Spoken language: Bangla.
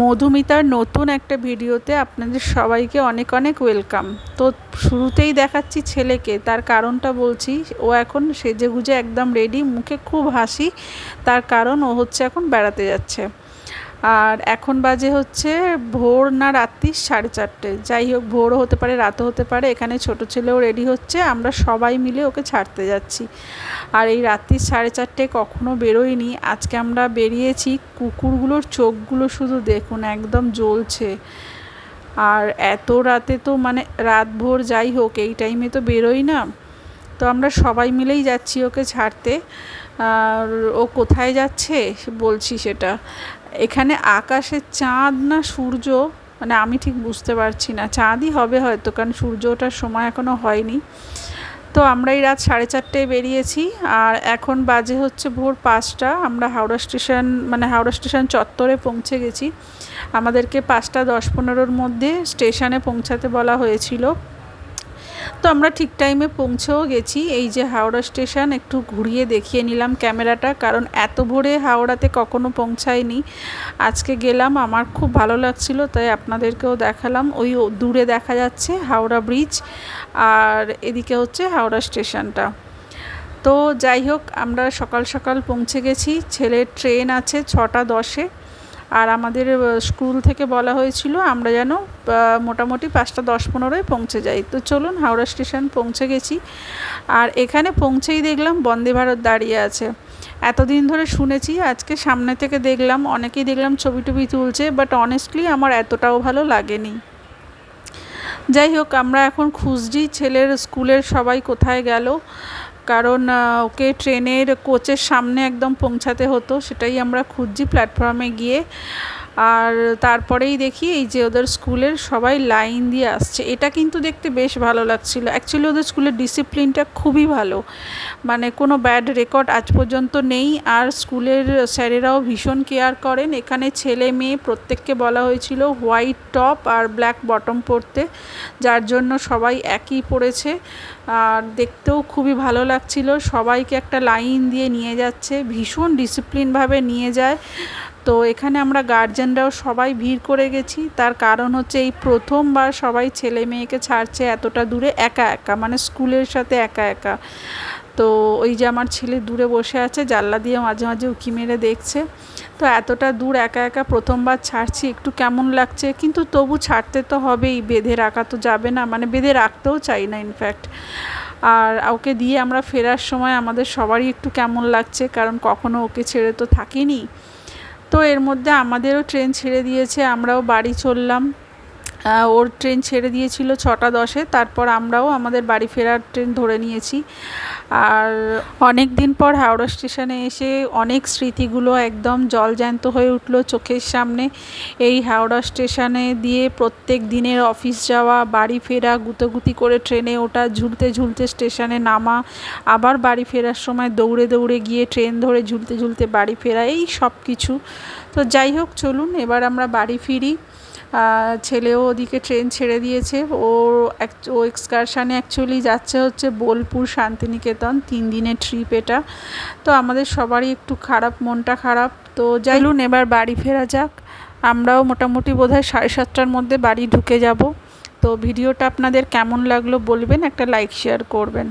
মধুমিতার নতুন একটা ভিডিওতে আপনাদের সবাইকে অনেক অনেক ওয়েলকাম। তো শুরুতেই দেখাচ্ছি ছেলেকে, তার কারণটা বলছি, ও এখন সেজেগুজে একদম রেডি মুখে খুব হাসি, তার কারণ ও হচ্ছে এখন বেড়াতে যাচ্ছে। আর এখন বাজে হচ্ছে ভোর না রাত্রি সাড়ে চারটে। যাই হোক, ভোরও হতে পারে, রাতও হতে পারে। এখানে ছোট ছেলেও রেডি হচ্ছে, আমরা সবাই মিলে ওকে ছাড়তে যাচ্ছি। আর এই রাত্রি সাড়ে চারটে কখনো বেরোয়নি। আজকে আমরা বেরিয়েছি, কুকুরগুলোর চোখগুলো শুধু দেখুন, একদম জ্বলছে। আর এত রাতে তো মানে রাত ভোর যাই হোক, এই টাইমে তো বেরোই না। তো আমরা সবাই মিলেই যাচ্ছি ওকে ছাড়তে। আর ও কোথায় যাচ্ছে বলছি সেটা। এখানে আকাশে চাঁদ না সূর্য? মানে আমি ঠিক বুঝতে পারছি না। চাঁদই হবে হয়তো, কারণ সূর্যটার সময় এখনও হয়নি। তো আমরা এই রাত সাড়ে চারটেয় বেরিয়েছি, আর এখন বাজে হচ্ছে ভোর পাঁচটা। আমরা হাওড়া স্টেশন মানে হাওড়া স্টেশন চত্বরে পৌঁছে গেছি। আমাদেরকে পাঁচটা দশ পনেরোর মধ্যে স্টেশনে পৌঁছাতে বলা হয়েছিল। তো আমরা ঠিক টাইমে পৌঁছেও গেছি। এই যে হাওড়া স্টেশন একটু ঘুরিয়ে দেখিয়ে নিলাম ক্যামেরাটা, কারণ এত ভোরে হাওড়াতে কখনো পৌঁছায়নি। আজকে গেলাম, আমার খুব ভালো লাগছিল, তাই আপনাদেরকেও দেখালাম। ওই দূরে দেখা যাচ্ছে হাওড়া ব্রিজ আর এদিকে হচ্ছে হাওড়া স্টেশনটা তো যাই হোক, আমরা সকাল সকাল পৌঁছে গেছি। ছেলের ট্রেন আছে ছটা দশে। আর আমাদের স্কুল থেকে বলা হয়েছিল আমরা যেন মোটামুটি পাঁচটা দশ পনেরোয় পৌঁছে যাই। তো চলুন হাওড়া স্টেশন পৌঁছে গেছি। আর এখানে পৌঁছেই দেখলাম বন্দে ভারত দাঁড়িয়ে আছে। এতদিন ধরে শুনেছি, আজকে সামনে থেকে দেখলাম, অনেকেই দেখলাম ছবি টবি তুলছে, বাট অনেস্টলি আমার এতটাও ভালো লাগেনি। যাই হোক, আমরা এখন খুঁজছি ছেলের স্কুলের সবাই কোথায় গেল। কারণ ওকে ট্রেনের কোচের সামনে একদম পৌঁছাতে হতো সেটাই আমরা খুঁজছি প্ল্যাটফর্মে গিয়ে। আর তারপরেই দেখি এই যে ওদের স্কুলের সবাই লাইন দিয়ে আসছে। এটা কিন্তু দেখতে বেশ ভালো লাগছিল। অ্যাকচুয়ালি ওদের স্কুলের ডিসিপ্লিনটা খুবই ভালো। মানে কোনো ব্যাড রেকর্ড আজ পর্যন্ত নেই। আর স্কুলের স্যারেরাও ভীষণ কেয়ার করেন। এখানে ছেলে মেয়ে প্রত্যেককে বলা হয়েছিল হোয়াইট টপ আর ব্ল্যাক বটম পরতে। যার জন্য সবাই একই পড়েছে। আর দেখতেও খুবই ভালো লাগছিল। সবাইকে একটা লাইন দিয়ে নিয়ে যাচ্ছে। ভীষণ ডিসিপ্লিনভাবে নিয়ে যায়। তো এখানে আমরা গার্জেনরাও সবাই ভিড় করে গেছি। তার কারণ হচ্ছে এই প্রথমবার সবাই ছেলে মেয়েকে ছাড়ছে এতটা দূরে, একা একা মানে স্কুলের সাথে একা একা। তো ওই যে আমার ছেলে দূরে বসে আছে, জানলা দিয়ে মাঝে মাঝে উঁকি মেরে দেখছে। তো এতটা দূর একা একা প্রথমবার ছাড়ছি, একটু কেমন লাগছে? কিন্তু তবু ছাড়তে তো হবেই, বেঁধে রাখা তো যাবে না মানে বেঁধে রাখতেও চাই না ইনফ্যাক্ট আর ওকে দিয়ে আমরা ফেরার সময় আমাদের সবারই একটু কেমন লাগছে, কারণ কখনো ওকে ছেড়ে তো থাকিনি। তো এর মধ্যে আমাদেরও ট্রেন ছেড়ে দিয়েছে আমরাও বাড়ি চললাম। ওর ট্রেন ছেড়ে দিয়েছিল ছটা দশে, তারপর আমরাও আমাদের বাড়ি ফেরার ট্রেন ধরে নিয়েছি। আর অনেক দিন পর হাওড়া স্টেশনে এসে অনেক স্মৃতিগুলো একদম জলজ্যান্ত হয়ে উঠল চোখের সামনে। এই হাওড়া স্টেশনে দিয়ে প্রত্যেক দিনের অফিস যাওয়া, বাড়ি ফেরা, গুতোগুতি করে ট্রেনে ওটা ঝুলতে ঝুলতে স্টেশনে নামা, আবার বাড়ি ফেরার সময় দৌড়ে দৌড়ে গিয়ে ট্রেন ধরে ঝুলতে ঝুলতে বাড়ি ফেরা, এই সব কিছু তো যাই হোক, চলুন এবার আমরা বাড়ি ফিরি। ছেলেও ওদিকে ট্রেন ছেড়ে দিয়েছে। ও ও এক্সকারশানে অ্যাকচুয়ালি যাচ্ছে হচ্ছে বোলপুর শান্তিনিকেতন, তিন দিনের ট্রিপ এটা। তো আমাদের সবারই একটু খারাপ, মনটা খারাপ। তো যাইলুন এবার বাড়ি ফেরা যাক। আমরাও মোটামুটি বোধহয় সাড়ে সাতটার মধ্যে বাড়ি ঢুকে যাব। তো ভিডিওটা আপনাদের কেমন লাগল বলবেন, একটা লাইক শেয়ার করবেন।